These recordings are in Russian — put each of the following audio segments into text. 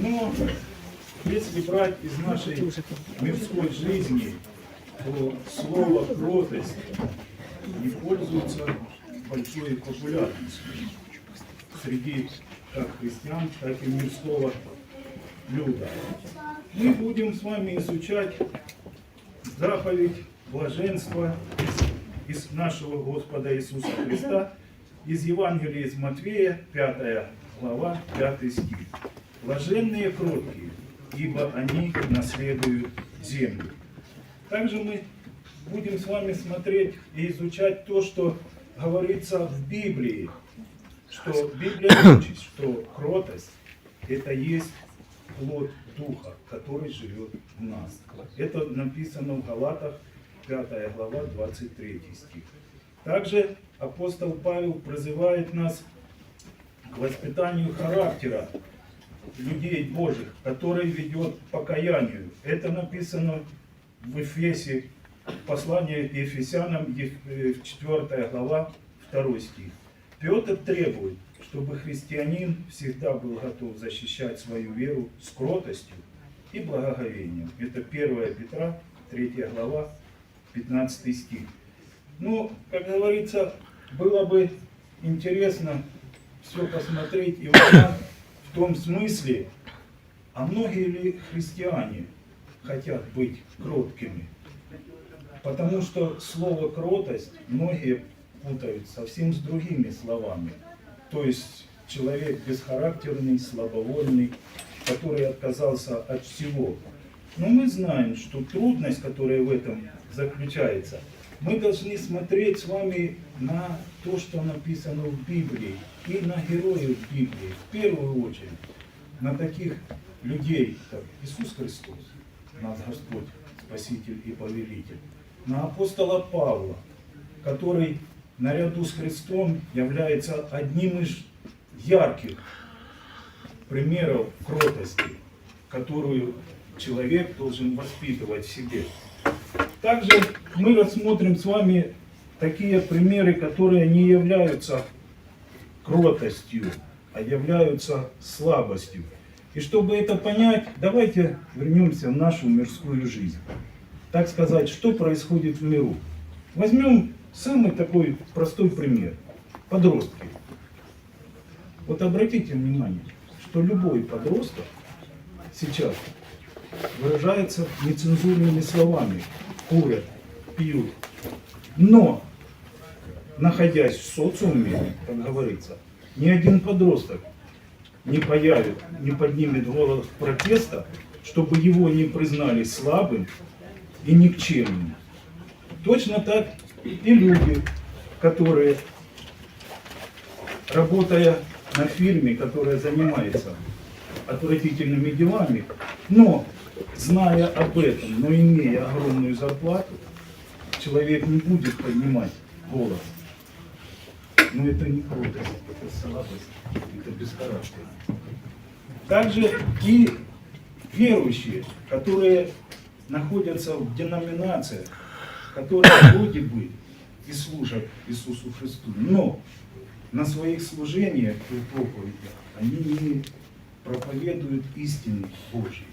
Но если брать из нашей мирской жизни, то слово кротость не пользуется большой популярностью среди как христиан, так и мирского люда. Мы будем с вами изучать заповедь блаженства из нашего Господа Иисуса Христа, из Евангелия из Матвея, 5 глава, 5 стих. Блаженные кроткие, ибо они наследуют землю. Также мы будем с вами смотреть и изучать то, что говорится в Библии, что Библия учит, что кротость – это есть плод Духа, который живет в нас. Это написано в Галатах, 5 глава, 23 стих. Также апостол Павел призывает нас к воспитанию характера людей Божьих, который ведет к покаянию. Это написано в Ефесе, послание Ефесянам, 4 глава, 2 стих. Петр требует, чтобы христианин всегда был готов защищать свою веру с кротостью и благоговением. Это 1 Петра, 3 глава, 15 стих. Ну, как говорится, было бы интересно все посмотреть и узнать в том смысле, а многие ли христиане хотят быть кроткими? Потому что слово кротость многие путают совсем с другими словами. То есть человек бесхарактерный, слабовольный, который отказался от всего. Но мы знаем, что трудность, которая в этом заключается, мы должны смотреть с вами на то, что написано в Библии, и на героев Библии, в первую очередь, на таких людей, как Иисус Христос, наш Господь, Спаситель и Повелитель, на апостола Павла, который наряду с Христом является одним из ярких примеров кротости, которую человек должен воспитывать в себе. Также мы рассмотрим с вами такие примеры, которые не являются кротостью, а являются слабостью. И чтобы это понять, давайте вернемся в нашу мирскую жизнь. Так сказать, что происходит в миру. Возьмем самый такой простой пример. Подростки. Вот обратите внимание, что любой подросток сейчас выражается нецензурными словами. Курят, пьют. Но, находясь в социуме, как говорится, ни один подросток не появит, не поднимет голос протеста, чтобы его не признали слабым и никчемным. Точно так и люди, которые, работая на фирме, которая занимается отвратительными делами, но зная об этом, но имея огромную зарплату, человек не будет поднимать голос. Но это не крутость, это слабость, это бесхарактерность. Также и верующие, которые находятся в деноминациях, которые вроде бы и служат Иисусу Христу, но на своих служениях и проповедях они не проповедуют истины Божьей.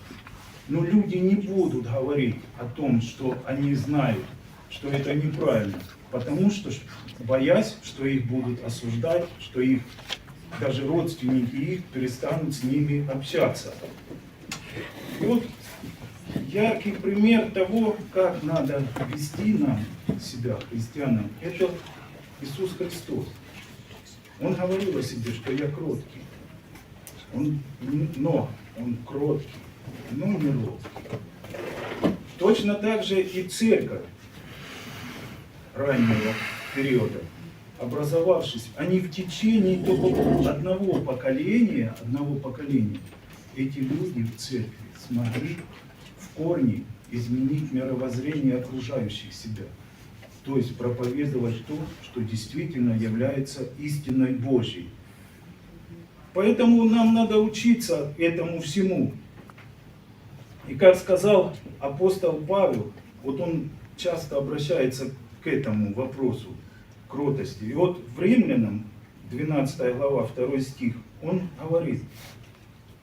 Но люди не будут говорить о том, что они знают, что это неправильно, потому что боясь, что их будут осуждать, что их даже родственники их перестанут с ними общаться. И вот яркий пример того, как надо вести нам себя, христианам, это Иисус Христос. Он говорил о себе, что я кроткий. Он, но он кроткий, но не робкий. Точно так же и церковь раннего периода, образовавшись, они в течение только одного поколения, одного поколения, эти люди в церкви смогли в корне изменить мировоззрение окружающих себя. То есть проповедовать то, что действительно является истиной Божьей. Поэтому нам надо учиться этому всему. И как сказал апостол Павел, вот он часто обращается к этому вопросу кротости. И вот в Римлянам, 12 глава, 2 стих, он говорит,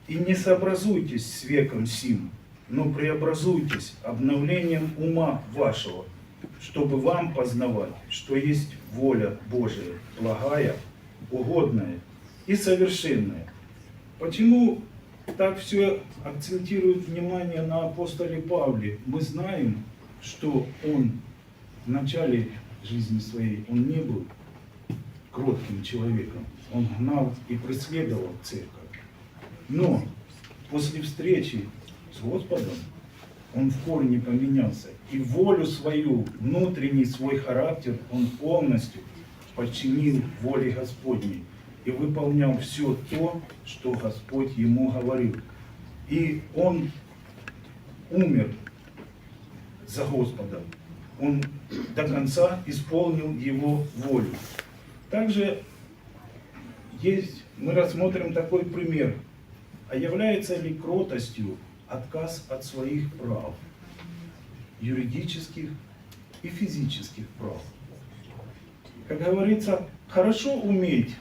И не сообразуйтесь с веком сим, но преобразуйтесь обновлением ума вашего, чтобы вам познавать, что есть воля Божия, благая, угодная и совершенная. Почему так все акцентирует внимание на апостоле Павле? Мы знаем, что он в начале жизни своей, он не был кротким человеком. Он гнал и преследовал церковь. Но после встречи с Господом он в корне поменялся. И волю свою, внутренний свой характер он полностью подчинил воле Господней и выполнял все то, что Господь ему говорил. И он умер за Господа. Он до конца исполнил его волю. Также есть, мы рассмотрим такой пример. А является ли кротостью отказ от своих прав, юридических и физических прав? Как говорится, хорошо уметь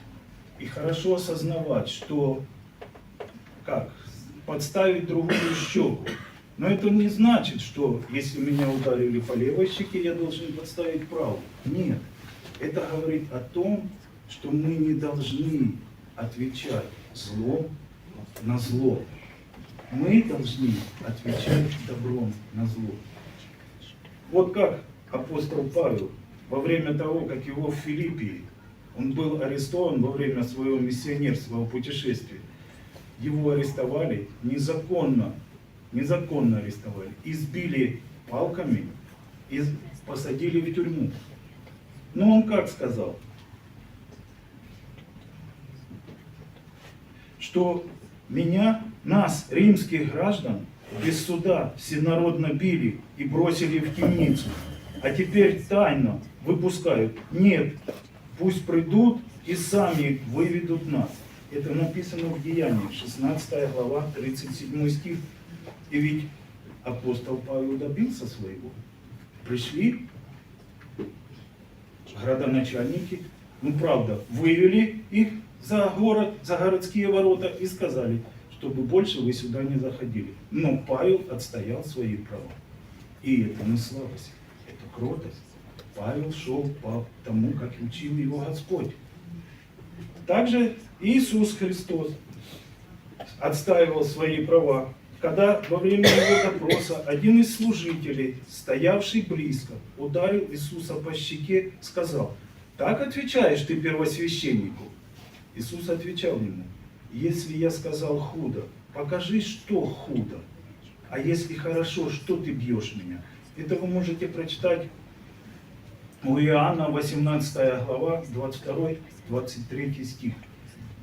и хорошо осознавать, что как подставить другую щеку. Но это не значит, что если меня ударили по левой щеке, я должен подставить правую. Нет. Это говорит о том, что мы не должны отвечать злом на зло. Мы должны отвечать добром на зло. Вот как апостол Павел во время того, как его в Филиппии, он был арестован во время своего миссионерского путешествия. Его арестовали незаконно, незаконно арестовали, избили палками и посадили в тюрьму. Но он как сказал? Что меня, нас, римских граждан, без суда всенародно били и бросили в темницу, а теперь тайно выпускают. Нет, пусть придут и сами выведут нас. Это написано в Деяниях, 16 глава, 37 стих. И ведь апостол Павел добился своего. Пришли градоначальники, ну правда, вывели их за город, за городские ворота и сказали, чтобы больше вы сюда не заходили. Но Павел отстоял свои права. И это не слабость, это кротость. Павел шел по тому, как учил его Господь. Также Иисус Христос отстаивал свои права, когда во время его допроса один из служителей, стоявший близко, ударил Иисуса по щеке, сказал, «Так отвечаешь ты первосвященнику?» Иисус отвечал ему, если я сказал худо, покажи, что худо. А если хорошо, что ты бьешь меня? Это вы можете прочитать у Иоанна 18 глава, 22-23 стих.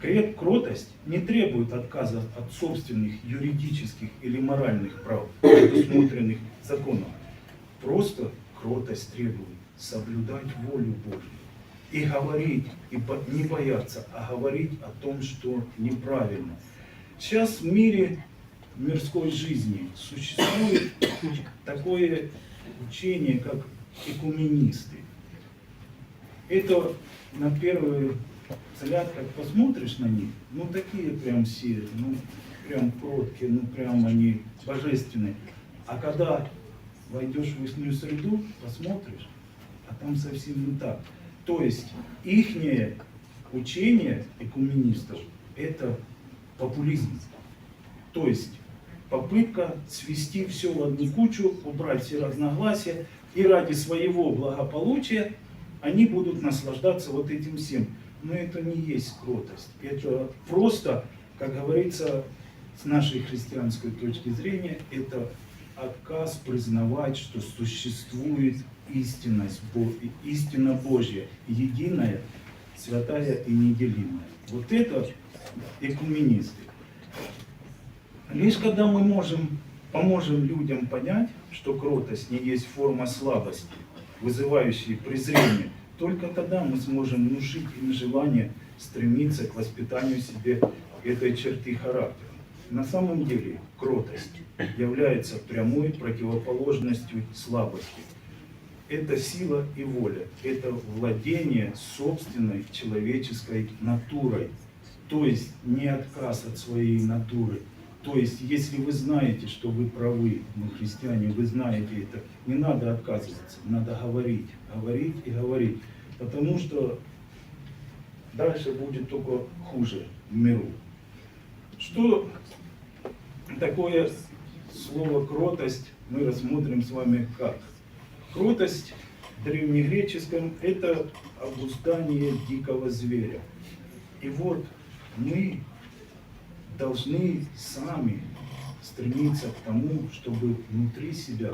Кротость не требует отказа от собственных юридических или моральных прав, предусмотренных законом. Просто кротость требует соблюдать волю Божью и говорить, и не бояться, а говорить о том, что неправильно. Сейчас в мире в мирской жизни существует такое учение, как экуменисты. Это на первый взгляд, как посмотришь на них, ну такие прям все, ну прям кроткие, ну прям они божественные. А когда войдешь в их среду, посмотришь, а там совсем не так. То есть ихнее учение экуменистов – это популизм. То есть попытка свести все в одну кучу, убрать все разногласия, и ради своего благополучия они будут наслаждаться вот этим всем. Но это не есть кротость. Это просто, как говорится, с нашей христианской точки зрения, это отказ признавать, что существует истинность, истина Божья, единая, святая и неделимая. Вот это экуменисты. Лишь когда мы можем, поможем людям понять, что кротость не есть форма слабости, вызывающей презрение, только тогда мы сможем внушить им желание стремиться к воспитанию себе этой черты характера. На самом деле кротость является прямой противоположностью слабости – это сила и воля, это владение собственной человеческой натурой. То есть не отказ от своей натуры. То есть, если вы знаете, что вы правы, мы христиане, вы знаете это, не надо отказываться, надо говорить, говорить и говорить. Потому что дальше будет только хуже в миру. Что такое слово кротость мы рассмотрим с вами как? Кротость в древнегреческом – это обуздание дикого зверя. И вот мы должны сами стремиться к тому, чтобы внутри себя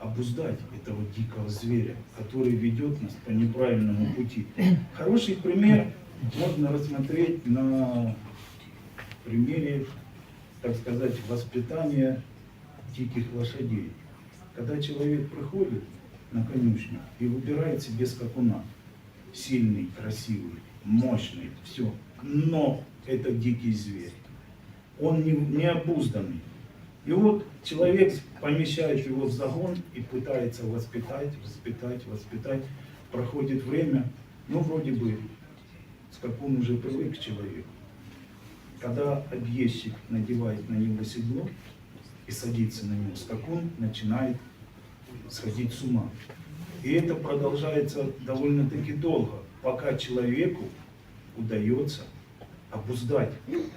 обуздать этого дикого зверя, который ведет нас по неправильному пути. Хороший пример можно рассмотреть на примере, так сказать, воспитания диких лошадей. Когда человек приходит на конюшню и выбирает себе скакуна, сильный, красивый, мощный, все, но это дикий зверь. Он не, не обузданный. И вот человек помещает его в загон и пытается воспитать, воспитать, воспитать. Проходит время, ну вроде бы скакун уже привык к человеку. Когда объездчик надевает на него седло и садится на него, скакун начинает сходить с ума. И это продолжается довольно-таки долго, пока человеку удается обуздать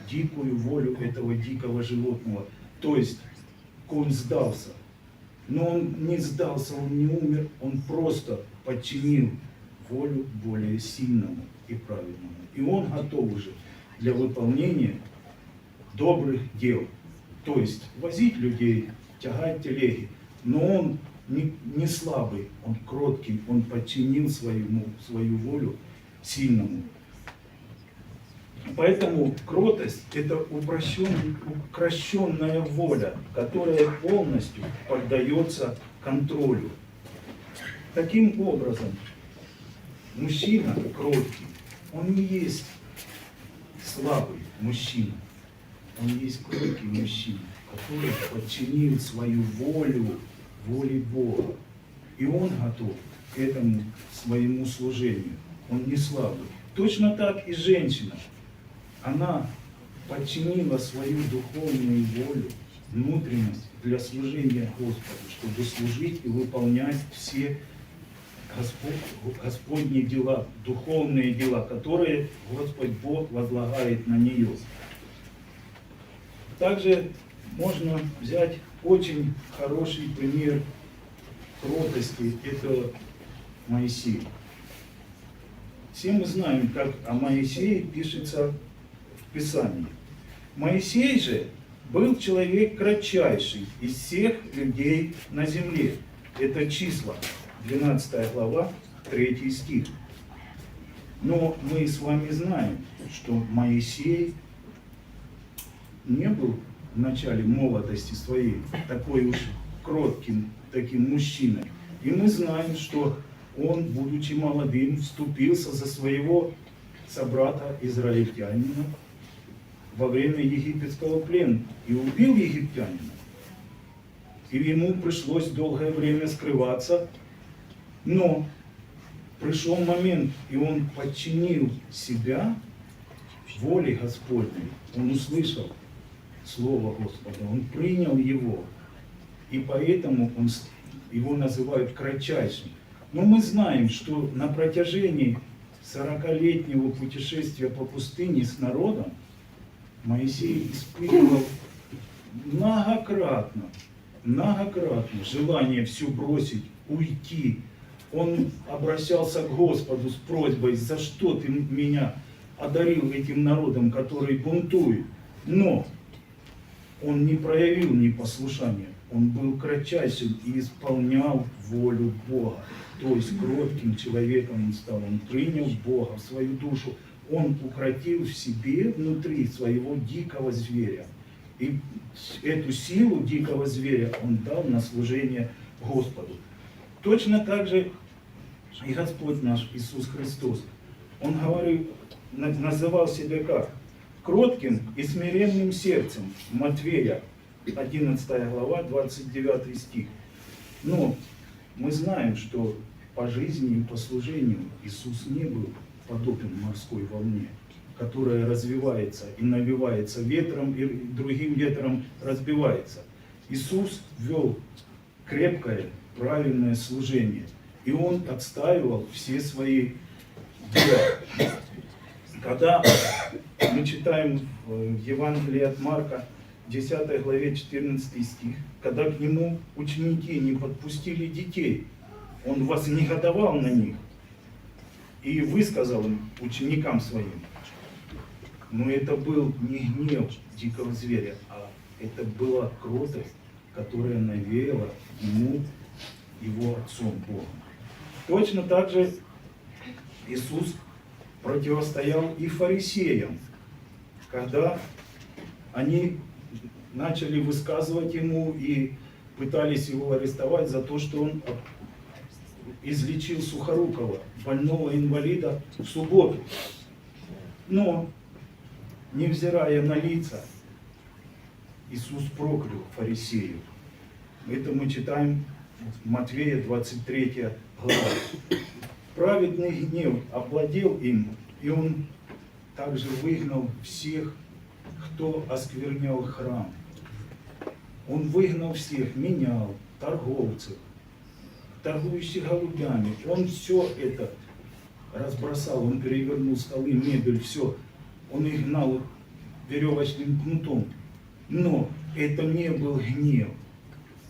дикую волю этого дикого животного. То есть конь сдался. Но он не сдался, он не умер, он просто подчинил волю более сильному и правильному. И он готов уже для выполнения добрых дел. То есть возить людей, тягать телеги. Но он не, не слабый, он кроткий, он подчинил своему, свою волю сильному. Поэтому кротость – это укращенная воля, которая полностью поддается контролю. Таким образом, мужчина кроткий, он не есть слабый мужчина, он есть кроткий мужчина, который подчинил свою волю воле Бога. И он готов к этому своему служению. Он не слабый. Точно так и женщина – она подчинила свою духовную волю, внутренность для служения Господу, чтобы служить и выполнять все Господь, Господние дела, духовные дела, которые Господь Бог возлагает на нее. Также можно взять очень хороший пример кротости, это Моисей. Все мы знаем, как о Моисее пишется Писании. Моисей же был человек кратчайший из всех людей на земле. Это числа, 12 глава, 3 стих. Но мы с вами знаем, что Моисей не был в начале молодости своей такой уж кротким таким мужчиной. И мы знаем, что он, будучи молодым, вступился за своего собрата израильтянина во время египетского плена и убил египтянина. И ему пришлось долгое время скрываться, но пришел момент, и он подчинил себя воле Господней. Он услышал Слово Господа, он принял его, и поэтому он, его называют кратчайшим. Но мы знаем, что на протяжении 40-летнего путешествия по пустыне с народом Моисей испытывал многократно, многократно желание все бросить, уйти. Он обращался к Господу с просьбой, за что ты меня одарил этим народом, который бунтует. Но он не проявил непослушания. Он был кратчайшим и исполнял волю Бога. То есть кротким человеком он стал. Он принял Бога в свою душу он укротил в себе внутри своего дикого зверя. И эту силу дикого зверя он дал на служение Господу. Точно так же и Господь наш Иисус Христос. Он говорил, называл себя как? Кротким и смиренным сердцем. Матвея, 11 глава, 29 стих. Но мы знаем, что по жизни и по служению Иисус не был подобен морской волне. которое развивается и навивается ветром, и другим ветром разбивается. Иисус вел крепкое, правильное служение. И Он отстаивал все свои дела. Когда мы читаем в Евангелии от Марка, 10 главе 14 стих, когда к Нему ученики не подпустили детей, Он вознегодовал на них и высказал им, ученикам своим, но это был не гнев дикого зверя, а это была кротость, которая навеяла ему его отцом Богом. Точно так же Иисус противостоял и фарисеям, когда они начали высказывать ему и пытались его арестовать за то, что он излечил Сухорукова, больного инвалида, в субботу. Но, невзирая на лица, Иисус проклял фарисеев. Это мы читаем в Матвея 23 глава. Праведный гнев овладел им, и он также выгнал всех, кто осквернял храм. Он выгнал всех, менял, торговцев, торгующих голубями. Он все это разбросал, он перевернул столы, мебель, все. Он их гнал веревочным кнутом. Но это не был гнев,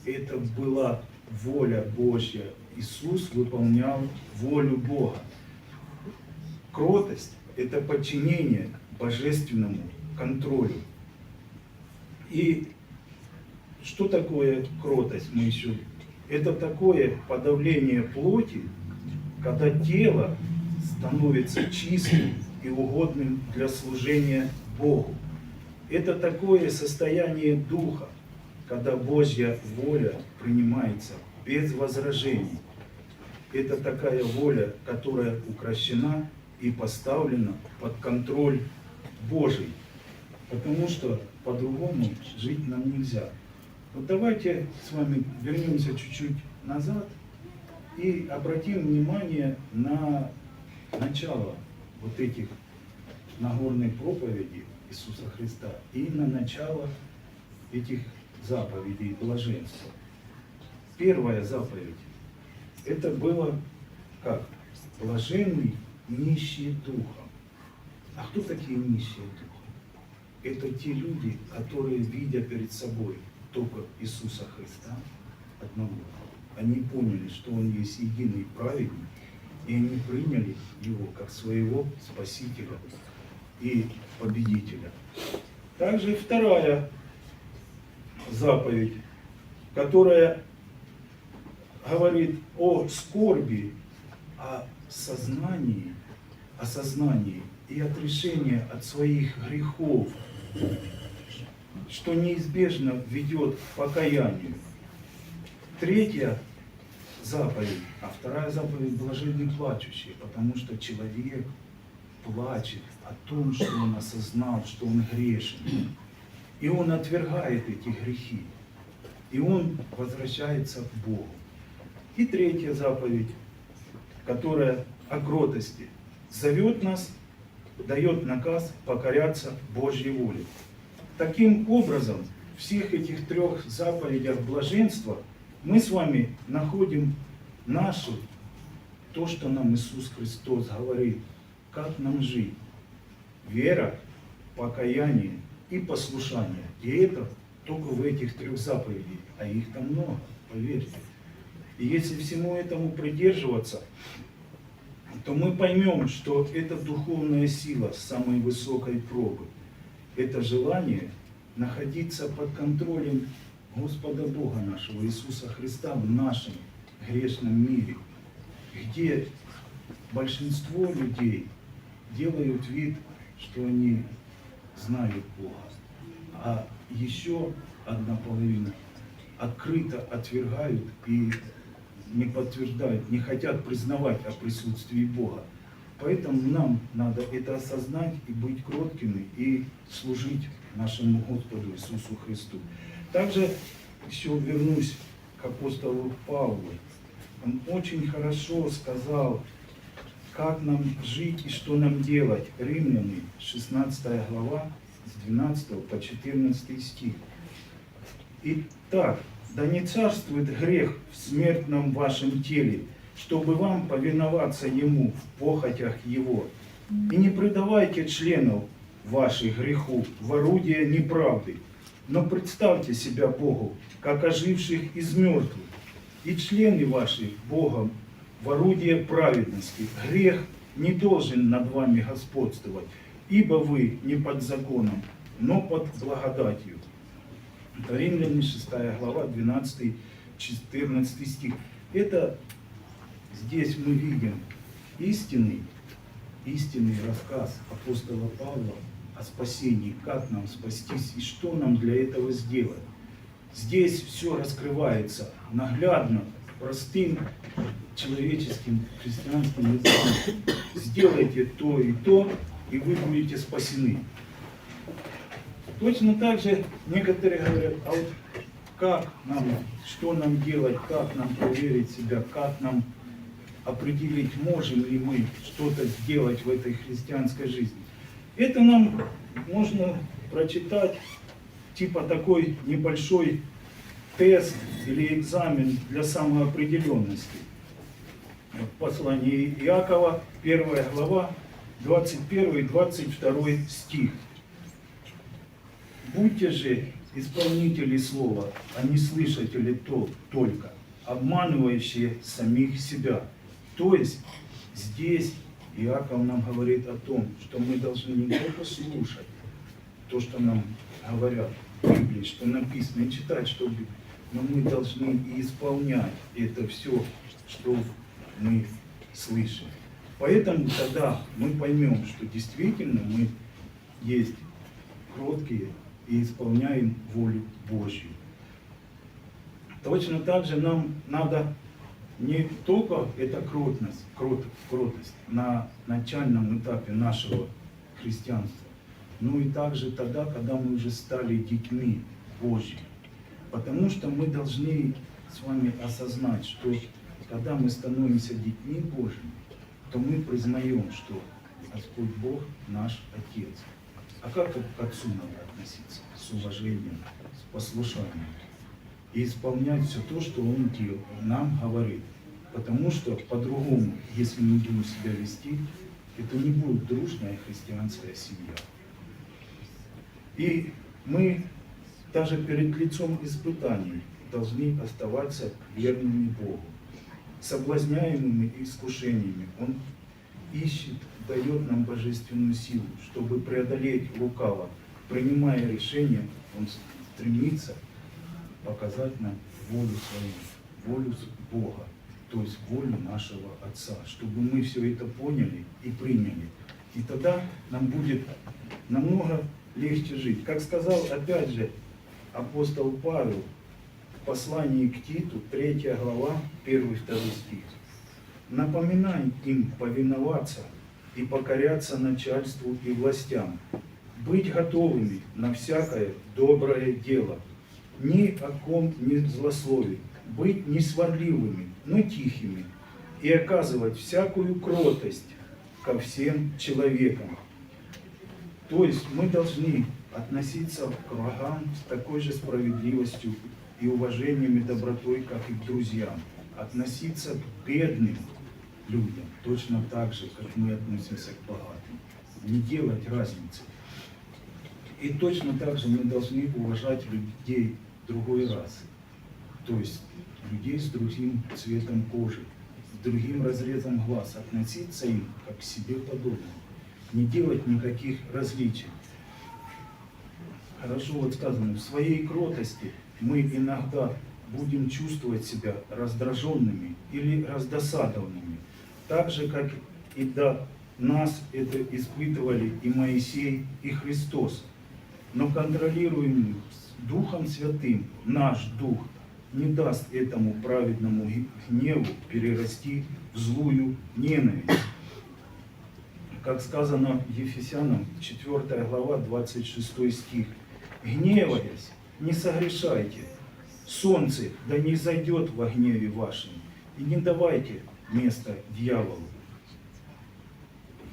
это была воля Божья. Иисус выполнял волю Бога. Кротость – это подчинение божественному контролю. И что такое кротость мы еще? Это такое подавление плоти, когда тело становится чистым и угодным для служения Богу. Это такое состояние духа, когда Божья воля принимается без возражений. Это такая воля, которая укращена и поставлена под контроль Божий. Потому что по-другому жить нам нельзя. Вот давайте с вами вернемся чуть-чуть назад и обратим внимание на начало вот этих Нагорной проповеди Иисуса Христа и на начало этих заповедей блаженства. Первая заповедь, это было как? Блаженный нищие духом. А кто такие нищие духом? Это те люди, которые, видя перед собой только Иисуса Христа одного, они поняли, что Он есть единый праведник, и они приняли Его как своего Спасителя и победителя. Также вторая заповедь, которая говорит о скорби, о сознании, о сознании и отрешении от своих грехов, что неизбежно ведет к покаянию. Третья заповедь, а вторая заповедь блаженны плачущие, потому что человек плачет о том, что он осознал, что он грешен. И он отвергает эти грехи. И он возвращается к Богу. И третья заповедь, которая о кротости, зовет нас, дает наказ покоряться Божьей воле. Таким образом, всех этих трех заповедях блаженства мы с вами находим нашу, то, что нам Иисус Христос говорит, как нам жить. Вера, покаяние и послушание. И это только в этих трех заповедях, а их там много, поверьте. И если всему этому придерживаться, то мы поймем, что это духовная сила самой высокой пробы. Это желание находиться под контролем Господа Бога нашего, Иисуса Христа в нашем грешном мире, где большинство людей делают вид, что они знают Бога, а еще одна половина открыто отвергают и не подтверждают, не хотят признавать о присутствии Бога. Поэтому нам надо это осознать и быть кроткими и служить нашему Господу Иисусу Христу. Также еще вернусь к апостолу Павлу. Он очень хорошо сказал, как нам жить и что нам делать. Римляне, 16 глава, с 12 по 14 стих. Итак, да не царствует грех в смертном вашем теле, чтобы вам повиноваться ему в похотях его. И не предавайте членов ваших греху в орудие неправды, но представьте себя Богу, как оживших из мертвых, и члены ваши Богом в орудие праведности. Грех не должен над вами господствовать, ибо вы не под законом, но под благодатью. Это Римляне 6 глава, 12-14 стих. Это здесь мы видим истинный, истинный рассказ апостола Павла о спасении, как нам спастись и что нам для этого сделать. Здесь все раскрывается наглядно, простым человеческим христианским языком. Сделайте то и то, и вы будете спасены. Точно так же некоторые говорят, а вот как нам, что нам делать, как нам проверить себя, как нам определить, можем ли мы что-то сделать в этой христианской жизни. Это нам можно прочитать, типа такой небольшой тест или экзамен для самоопределенности. Послание Иакова, 1 глава, 21 и 22 стих. Будьте же исполнители слова, а не слышатели то только, обманывающие самих себя. То есть здесь Иаков нам говорит о том, что мы должны не только слушать то, что нам говорят в Библии, что написано, и читать, что в Библии, но мы должны и исполнять это все, что мы слышим. Поэтому тогда мы поймем, что действительно мы есть кроткие и исполняем волю Божью. Точно так же нам надо не только эта кротность, крот, кротость на начальном этапе нашего христианства, но и также тогда, когда мы уже стали детьми Божьими. Потому что мы должны с вами осознать, что когда мы становимся детьми Божьими, то мы признаем, что Господь Бог наш Отец. А как к Отцу надо относиться? С уважением, с послушанием. И исполнять все то, что Он нам говорит. Потому что по-другому, если мы будем себя вести, это не будет дружная христианская семья. И мы даже перед лицом испытаний должны оставаться верными Богу, соблазняемыми искушениями. Он ищет, дает нам божественную силу, чтобы преодолеть лукаво. Принимая решение, он стремится показать нам волю свою, волю Бога, то есть волю нашего Отца, чтобы мы все это поняли и приняли. И тогда нам будет намного легче жить. Как сказал, опять же, апостол Павел в послании к Титу, 3 глава, 1-2 стих. Напоминай им повиноваться и покоряться начальству и властям, быть готовыми на всякое доброе дело, ни о ком не злословить, быть не сварливыми, но тихими, и оказывать всякую кротость ко всем человекам. То есть мы должны относиться к врагам с такой же справедливостью и уважением и добротой, как и к друзьям. Относиться к бедным людям точно так же, как мы относимся к богатым. Не делать разницы. И точно так же мы должны уважать людей другой расы. То есть людей с другим цветом кожи, с другим разрезом глаз. Относиться им как к себе подобным. Не делать никаких различий. Хорошо вот сказано, в своей кротости мы иногда будем чувствовать себя раздраженными или раздосадованными, так же, как и до нас это испытывали и Моисей, и Христос. Но контролируемый Духом Святым наш Дух не даст этому праведному гневу перерасти в злую ненависть. Как сказано Ефесянам, 4 глава, 26 стих. Гневаясь, не согрешайте. Солнце да не зайдет во гневе вашем. И не давайте место дьяволу.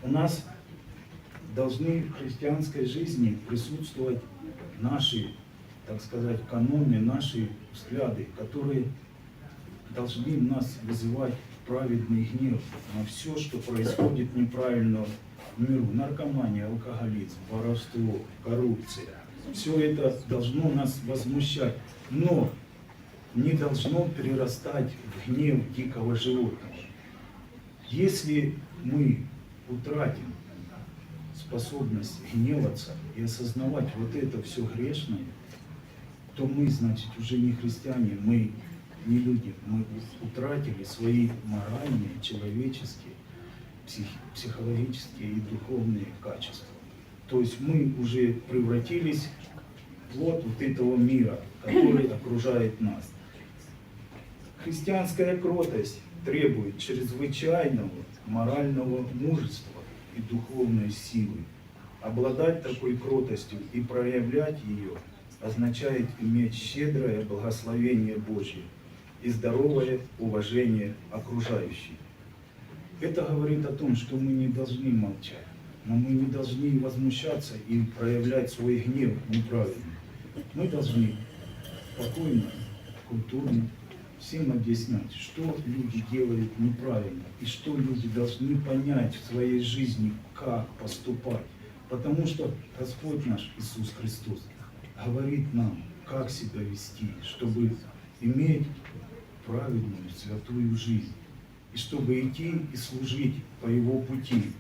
У нас должны в христианской жизни присутствовать наши, так сказать, каноны, наши взгляды, которые должны нас вызывать праведный гнев на все, что происходит неправильно в миру. Наркомания, алкоголизм, воровство, коррупция. Все это должно нас возмущать. Но не должно перерастать в гнев дикого животного. Если мы утратим способность гневаться и осознавать вот это все грешное, то мы, значит, уже не христиане, мы не люди, мы утратили свои моральные, человеческие, психи- психологические и духовные качества. То есть мы уже превратились в плод вот этого мира, который окружает нас. Христианская кротость требует чрезвычайного морального мужества и духовной силы. Обладать такой кротостью и проявлять ее означает иметь щедрое благословение Божье и здоровое уважение окружающих. Это говорит о том, что мы не должны молчать, но мы не должны возмущаться и проявлять свой гнев неправильно. Мы должны спокойно, культурно всем объяснять, что люди делают неправильно и что люди должны понять в своей жизни, как поступать. Потому что Господь наш Иисус Христос говорит нам, как себя вести, чтобы иметь праведную, святую жизнь, и чтобы идти и служить по Его пути.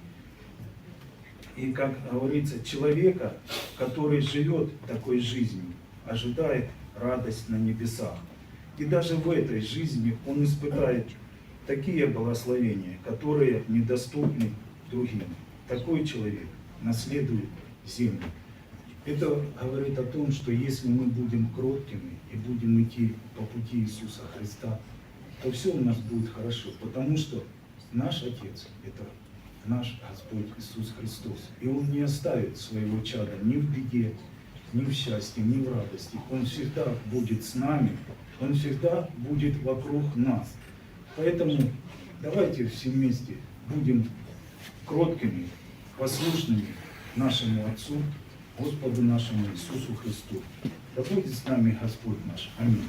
И, как говорится, человека, который живет такой жизнью, ожидает радость на небесах. И даже в этой жизни он испытает такие благословения, которые недоступны другим. Такой человек наследует землю. Это говорит о том, что если мы будем кроткими и будем идти по пути Иисуса Христа, то все у нас будет хорошо, потому что наш Отец – это наш Господь Иисус Христос. И Он не оставит своего чада ни в беде, ни в счастье, ни в радости. Он всегда будет с нами, Он всегда будет вокруг нас. Поэтому давайте все вместе будем кроткими, послушными нашему Отцу, Господу нашему Иисусу Христу. Да будет с нами Господь наш. Аминь.